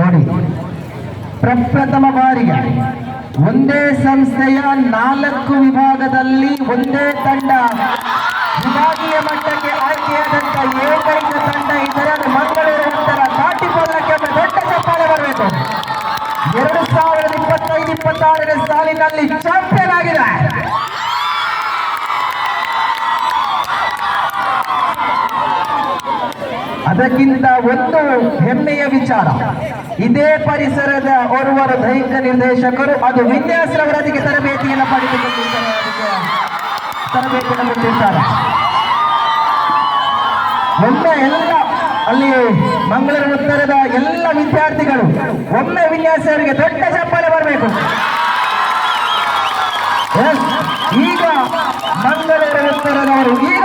ನೋಡಿ. ಪ್ರಪ್ರಥಮ ಬಾರಿಗೆ ಒಂದೇ ಸಂಸ್ಥೆಯ ನಾಲ್ಕು ವಿಭಾಗದಲ್ಲಿ ಒಂದೇ ತಂಡ. ವಿಭಾಗೀಯ ಮಟ್ಟಕ್ಕೆ ಆಯ್ಕೆಯಾದಂತಹ ಏಕೈಕ ತಂಡ ಇದರಲ್ಲಿ ಮಂಗಳೂರು ಉತ್ತರ ದಾಟಿ ಹೋದಕ್ಕೆ ಒಂದು ದೊಡ್ಡ ಚಪ್ಪಾಳೆ ಬರಬೇಕು. ಎರಡು ಸಾವಿರದ ಇಪ್ಪತ್ತೈದು ಇಪ್ಪತ್ತಾರನೇ ಸಾಲಿನಲ್ಲಿ ಚಾಂಪಿಯನ್ ಆಗಿದೆ. ಅದಕ್ಕಿಂತ ಒಂದು ಹೆಮ್ಮೆಯ ವಿಚಾರ ಇದೇ ಪರಿಸರದ ಓರ್ವರು ದೈಹಿಕ ನಿರ್ದೇಶಕರು ಅದು ವಿನ್ಯಾಸರವರದಿಗೆ ತರಬೇತಿಯನ್ನು ಪಡೆದುಕೊಂಡಿದ್ದಾರೆ ತರಬೇತಿಯನ್ನು ಒಮ್ಮೆ ಎಲ್ಲ, ಅಲ್ಲಿ ಮಂಗಳೂರು ಉತ್ತರದ ಎಲ್ಲ ವಿದ್ಯಾರ್ಥಿಗಳು, ಒಮ್ಮೆ ವಿನ್ಯಾಸರಿಗೆ ದೊಡ್ಡ ಚಪ್ಪಾಳೆ ಬರಬೇಕು. ಈಗ ಮಂಗಳೂರು ಉತ್ತರದವರು ನೀವು